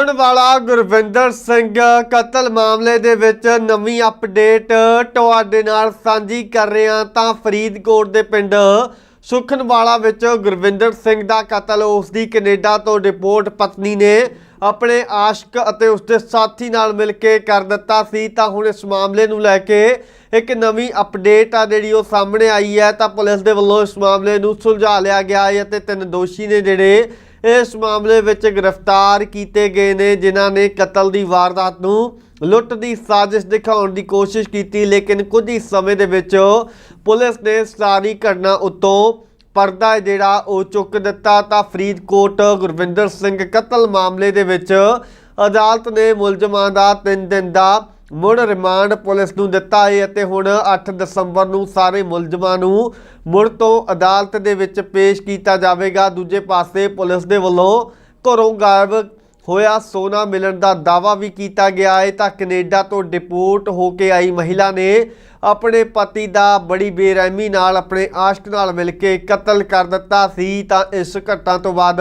ਹੁਣ ਵਾਲਾ ਗੁਰਵਿੰਦਰ ਸਿੰਘ, ਕਤਲ ਮਾਮਲੇ ਦੇ ਵਿੱਚ ਨਵੀਂ ਅਪਡੇਟ ਤੁਹਾਡੇ ਨਾਲ ਸਾਂਝੀ ਕਰ ਰਹੇ ਹਾਂ ਤਾਂ ਫਰੀਦਕੋਟ ਦੇ ਪਿੰਡ ਸੁਖਨਵਾਲਾ ਵਿੱਚ ਗੁਰਵਿੰਦਰ ਸਿੰਘ ਦਾ ਕਤਲ। ਉਸ ਦੀ ਕੈਨੇਡਾ ਤੋਂ ਰਿਪੋਰਟ ਪਤਨੀ ਨੇ ਆਪਣੇ ਆਸ਼ਕ ਅਤੇ ਉਸਦੇ ਸਾਥੀ ਨਾਲ ਮਿਲ ਕੇ ਕਰ ਦਿੱਤਾ ਸੀ। ਤਾਂ ਹੁਣ ਇਸ ਮਾਮਲੇ ਨੂੰ ਲੈ ਕੇ ਇੱਕ ਨਵੀਂ ਅਪਡੇਟ ਆ ਜਿਹੜੀ ਉਹ ਸਾਹਮਣੇ ਆਈ ਹੈ। ਤਾਂ ਪੁਲਿਸ ਦੇ ਵੱਲੋਂ ਇਸ ਮਾਮਲੇ ਨੂੰ ਸੁਲਝਾ ਲਿਆ ਗਿਆ ਹੈ ਅਤੇ ਤਿੰਨ ਦੋਸ਼ੀ ਨੇ ਜਿਹੜੇ ਇਸ ਮਾਮਲੇ ਵਿੱਚ ਗ੍ਰਿਫਤਾਰ ਕੀਤੇ ਗਏ ਨੇ, ਜਿਨ੍ਹਾਂ ਨੇ ਕਤਲ ਦੀ ਵਾਰਦਾਤ ਨੂੰ ਲੁੱਟ ਦੀ ਸਾਜ਼ਿਸ਼ ਦਿਖਾਉਣ ਦੀ ਕੋਸ਼ਿਸ਼ ਕੀਤੀ, ਲੇਕਿਨ ਕੁਝ ਹੀ ਸਮੇਂ ਦੇ ਵਿੱਚ ਪੁਲਿਸ ਨੇ ਸਾਰੀ ਘਟਨਾ ਉੱਤੋਂ ਪਰਦਾ ਹੈ ਜਿਹੜਾ ਉਹ ਚੁੱਕ ਦਿੱਤਾ। ਤਾਂ ਫਰੀਦਕੋਟ ਗੁਰਵਿੰਦਰ ਸਿੰਘ ਕਤਲ ਮਾਮਲੇ ਦੇ ਵਿੱਚ ਅਦਾਲਤ ਨੇ ਮੁਲਜ਼ਮਾਂ ਦਾ 3 ਦਿਨ ਦਾ ਮੁੜ ਰਿਮਾਂਡ ਪੁਲਿਸ ਨੂੰ ਦਿੱਤਾ ਹੈ ਅਤੇ ਹੁਣ 8 ਦਸੰਬਰ ਨੂੰ ਸਾਰੇ ਮੁਲਜ਼ਮਾਂ ਨੂੰ ਮੁੜ ਤੋਂ ਅਦਾਲਤ ਦੇ ਵਿੱਚ ਪੇਸ਼ ਕੀਤਾ ਜਾਵੇਗਾ। ਦੂਜੇ ਪਾਸੇ ਪੁਲਿਸ ਦੇ ਵੱਲੋਂ ਘਰੋਂ ਗਾਇਬ ਹੋਇਆ ਸੋਨਾ ਮਿਲਣ ਦਾ ਦਾਵਾ ਵੀ ਕੀਤਾ ਗਿਆ ਹੈ। ਤਾਂ ਕੈਨੇਡਾ ਤੋਂ ਡਿਪੋਰਟ ਹੋ ਕੇ ਆਈ ਮਹਿਲਾ ਨੇ ਆਪਣੇ ਪਤੀ ਦਾ ਬੜੀ ਬੇਰਹਿਮੀ ਨਾਲ ਆਪਣੇ ਆਸ਼ਕ ਨਾਲ ਮਿਲ ਕੇ ਕਤਲ ਕਰ ਦਿੱਤਾ ਸੀ। ਤਾਂ ਇਸ ਘਟਨਾ ਤੋਂ ਬਾਅਦ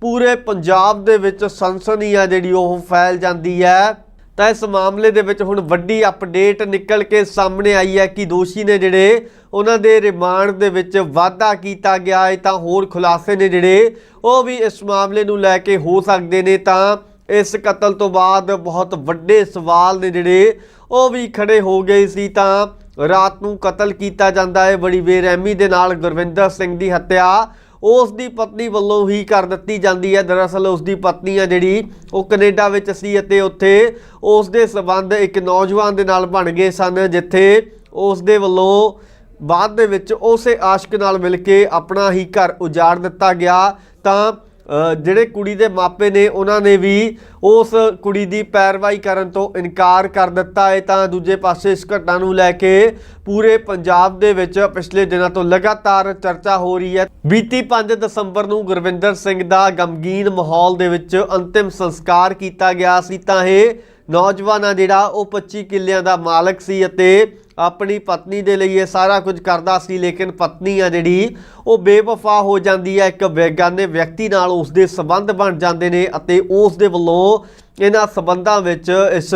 ਪੂਰੇ ਪੰਜਾਬ ਦੇ ਵਿੱਚ ਸਨਸਨੀ ਆ ਜਿਹੜੀ ਉਹ ਫੈਲ ਜਾਂਦੀ ਹੈ। ਤਾਂ ਇਸ ਮਾਮਲੇ ਦੇ ਵਿੱਚ ਹੁਣ ਵੱਡੀ ਅਪਡੇਟ ਨਿਕਲ ਕੇ ਸਾਹਮਣੇ ਆਈ ਹੈ ਕਿ ਦੋਸ਼ੀ ਨੇ ਜਿਹੜੇ ਉਹਨਾਂ ਦੇ ਰਿਮਾਂਡ ਦੇ ਵਿੱਚ ਵਾਧਾ ਕੀਤਾ ਗਿਆ ਹੈ, ਤਾਂ ਹੋਰ ਖੁਲਾਸੇ ਨੇ ਜਿਹੜੇ, ਉਹ ਵੀ ਇਸ ਮਾਮਲੇ ਨੂੰ ਲੈ ਕੇ ਹੋ ਸਕਦੇ ਨੇ। ਤਾਂ ਇਸ ਕਤਲ ਤੋਂ ਬਾਅਦ ਬਹੁਤ ਵੱਡੇ ਸਵਾਲ ਨੇ ਜਿਹੜੇ, ਉਹ ਵੀ ਖੜੇ ਹੋ ਗਏ ਸੀ। ਤਾਂ ਰਾਤ ਨੂੰ ਕਤਲ ਕੀਤਾ ਜਾਂਦਾ ਹੈ। ਬੜੀ ਬੇਰਹਿਮੀ ਦੇ ਨਾਲ ਗੁਰਵਿੰਦਰ ਸਿੰਘ ਦੀ ਹੱਤਿਆ ਉਸ ਦੀ ਪਤਨੀ ਵੱਲੋਂ ਹੀ ਕਰ ਦਿੱਤੀ ਜਾਂਦੀ ਹੈ। ਦਰਅਸਲ ਉਸ ਦੀ ਪਤਨੀ ਆ ਜਿਹੜੀ, ਉਹ ਕੈਨੇਡਾ ਵਿੱਚ ਸੀ ਅਤੇ ਉੱਥੇ ਉਸ ਦੇ ਸਬੰਧ ਇੱਕ ਨੌਜਵਾਨ ਦੇ ਨਾਲ ਬਣ ਗਏ ਸਨ, ਜਿੱਥੇ ਉਸ ਦੇ ਵੱਲੋਂ ਬਾਅਦ ਦੇ ਵਿੱਚ ਉਸੇ ਆਸ਼ਕ ਨਾਲ ਮਿਲ ਕੇ ਆਪਣਾ ਹੀ ਘਰ ਉਜਾੜ ਦਿੱਤਾ ਗਿਆ। ਤਾਂ ਜਿਹੜੇ ਕੁੜੀ ਦੇ ਮਾਪੇ ਨੇ, ਉਹਨਾਂ ਨੇ ਵੀ ਉਸ ਕੁੜੀ ਦੀ ਪੈਰਵਾਈ ਕਰਨ ਤੋਂ ਇਨਕਾਰ ਕਰ ਦਿੱਤਾ। ਹੈ ਤਾਂ ਦੂਜੇ ਪਾਸੇ ਇਸ ਘਟਨਾ ਨੂੰ ਲੈ ਕੇ ਪੂਰੇ ਪੰਜਾਬ ਦੇ ਵਿੱਚ ਪਿਛਲੇ ਦਿਨਾਂ ਤੋਂ ਲਗਾਤਾਰ ਚਰਚਾ ਹੋ ਰਹੀ ਹੈ। ਬੀਤੀ 5 ਦਸੰਬਰ ਨੂੰ ਗੁਰਵਿੰਦਰ ਸਿੰਘ ਦਾ ਗਮਗੀਨ ਮਾਹੌਲ ਦੇ ਵਿੱਚ ਅੰਤਿਮ ਸੰਸਕਾਰ ਕੀਤਾ ਗਿਆ ਸੀ। ਤਾਂ ਇਹ ਨੌਜਵਾਨ ਆ ਜਿਹੜਾ ਉਹ 25 ਕਿੱਲਿਆਂ ਦਾ ਮਾਲਕ ਸੀ ਅਤੇ ਆਪਣੀ ਪਤਨੀ ਦੇ ਲਈ ਇਹ ਸਾਰਾ ਕੁਝ ਕਰਦਾ ਸੀ, ਲੇਕਿਨ ਪਤਨੀ ਆ ਜਿਹੜੀ, ਉਹ ਬੇਵਫਾ ਹੋ ਜਾਂਦੀ ਹੈ। ਇੱਕ ਬੇਗਾਨੇ ਵਿਅਕਤੀ ਨਾਲ ਉਸ ਦੇ ਸਬੰਧ ਬਣ ਜਾਂਦੇ ਨੇ ਅਤੇ ਉਸ ਦੇ ਵੱਲੋਂ ਇਹਨਾਂ ਸਬੰਧਾਂ ਵਿੱਚ ਇਸ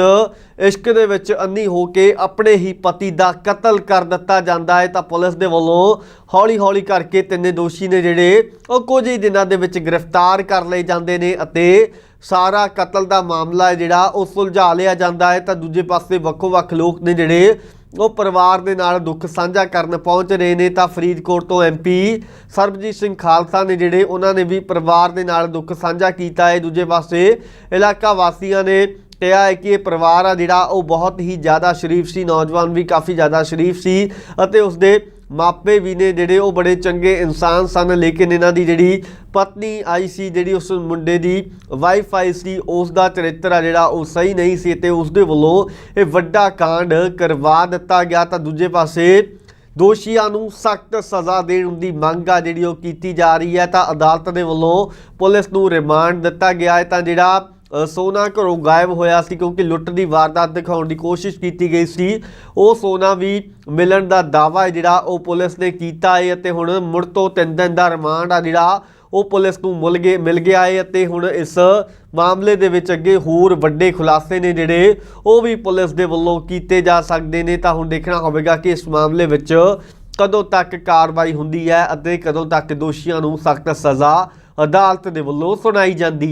ਇਸ਼ਕ ਦੇ ਵਿੱਚ ਅੰਨੀ ਹੋ ਕੇ ਆਪਣੇ ਹੀ ਪਤੀ ਦਾ ਕਤਲ ਕਰ ਦਿੱਤਾ ਜਾਂਦਾ ਹੈ। ਤਾਂ ਪੁਲਿਸ ਦੇ ਵੱਲੋਂ ਹੌਲੀ-ਹੌਲੀ ਕਰਕੇ ਤਿੰਨੇ ਦੋਸ਼ੀ ਨੇ ਜਿਹੜੇ, ਉਹ ਕੁਝ ਹੀ ਦਿਨਾਂ ਦੇ ਵਿੱਚ ਗ੍ਰਿਫਤਾਰ ਕਰ ਲਏ ਜਾਂਦੇ ਨੇ ਅਤੇ ਸਾਰਾ ਕਤਲ ਦਾ ਮਾਮਲਾ ਹੈ ਜਿਹੜਾ, ਉਹ ਸੁਲਝਾ ਲਿਆ ਜਾਂਦਾ ਹੈ। ਤਾਂ ਦੂਜੇ ਪਾਸੇ ਵੱਖੋ-ਵੱਖ ਲੋਕ ਨੇ ਜਿਹੜੇ ਉਹ ਪਰਿਵਾਰ ਦੇ ਨਾਲ ਦੁੱਖ ਸਾਂਝਾ ਕਰਨ ਪਹੁੰਚ ਰਹੇ ਨੇ ਤਾਂ ਫਰੀਦਕੋਟ ਤੋਂ ਐਮਪੀ ਸਰਬਜੀਤ ਸਿੰਘ ਖਾਲਸਾ ਨੇ ਜਿਹੜੇ ਉਹਨਾਂ ਨੇ ਵੀ ਪਰਿਵਾਰ ਦੇ ਨਾਲ ਦੁੱਖ ਸਾਂਝਾ ਕੀਤਾ ਹੈ, ਦੂਜੇ ਪਾਸੇ ਇਲਾਕਾ ਵਾਸੀਆਂ ਨੇ ਕਿਹਾ ਹੈ ਕਿ ਇਹ ਪਰਿਵਾਰ ਆ ਜਿਹੜਾ ਉਹ ਬਹੁਤ ਹੀ ਜ਼ਿਆਦਾ ਸ਼ਰੀਫ ਸੀ, ਨੌਜਵਾਨ ਵੀ ਕਾਫੀ ਜ਼ਿਆਦਾ ਸ਼ਰੀਫ ਸੀ ਅਤੇ ਉਸਦੇ ਮਾਪੇ ਵੀ ਨੇ ਜਿਹੜੇ ਉਹ ਬੜੇ ਚੰਗੇ ਇਨਸਾਨ ਸਨ, ਲੇਕਿਨ ਇਹਨਾਂ ਦੀ ਜਿਹੜੀ ਪਤਨੀ ਆਈ ਸੀ, ਜਿਹੜੀ ਉਸ ਮੁੰਡੇ ਦੀ ਵਾਈਫ ਆਈ ਸੀ ਉਸ ਦਾ ਚਰਿੱਤਰ ਆ ਜਿਹੜਾ ਉਹ ਸਹੀ ਨਹੀਂ ਸੀ ਤੇ ਉਸ ਦੇ ਵੱਲੋਂ ਇਹ ਵੱਡਾ ਕਾਂਡ ਕਰਵਾ ਦਿੱਤਾ ਗਿਆ। ਤਾਂ ਦੂਜੇ ਪਾਸੇ ਦੋਸ਼ੀਆਂ ਨੂੰ ਸਖਤ ਸਜ਼ਾ ਦੇਣ ਦੀ ਮੰਗ ਆ ਜਿਹੜੀ ਉਹ ਕੀਤੀ ਜਾ ਰਹੀ ਹੈ। ਤਾਂ ਅਦਾਲਤ ਦੇ ਵੱਲੋਂ ਪੁਲਿਸ ਨੂੰ ਰਿਮਾਂਡ ਦਿੱਤਾ ਗਿਆ ਹੈ। ਤਾਂ ਜਿਹੜਾ ਸੋਨਾ ਘਰੋਂ ਗਾਇਬ ਹੋਇਆ ਸੀ ਕਿਉਂਕਿ ਲੁੱਟ ਦੀ ਵਾਰਦਾਤ ਦਿਖਾਉਣ ਦੀ ਕੋਸ਼ਿਸ਼ ਕੀਤੀ ਗਈ ਸੀ। ਉਹ ਸੋਨਾ ਵੀ ਮਿਲਣ ਦਾ ਦਾਵਾ ਹੈ ਜਿਹੜਾ ਉਹ ਪੁਲਿਸ ਨੇ ਕੀਤਾ ਹੈ ਅਤੇ ਹੁਣ ਮੁੜ ਤੋਂ ਤਿੰਨ ਦਿਨ ਦਾ ਰਿਮਾਂਡ ਆ ਜਿਹੜਾ ਉਹ ਪੁਲਿਸ ਨੂੰ ਮਿਲ ਗਏ, ਮਿਲ ਗਿਆ ਹੈ ਅਤੇ ਹੁਣ ਇਸ ਮਾਮਲੇ ਦੇ ਵਿੱਚ ਅੱਗੇ ਹੋਰ ਵੱਡੇ ਖੁਲਾਸੇ ਨੇ ਜਿਹੜੇ ਉਹ ਵੀ ਪੁਲਿਸ ਦੇ ਵੱਲੋਂ ਕੀਤੇ ਜਾ ਸਕਦੇ ਨੇ। ਤਾਂ ਹੁਣ ਦੇਖਣਾ ਹੋਵੇਗਾ ਕਿ ਇਸ ਮਾਮਲੇ ਵਿੱਚ ਕਦੋਂ ਤੱਕ ਕਾਰਵਾਈ ਹੁੰਦੀ ਹੈ ਅਤੇ ਕਦੋਂ ਤੱਕ ਦੋਸ਼ੀਆਂ ਨੂੰ ਸਖਤ ਸਜ਼ਾ ਅਦਾਲਤ ਦੇ ਵੱਲੋਂ ਸੁਣਾਈ ਜਾਂਦੀ ਹੈ।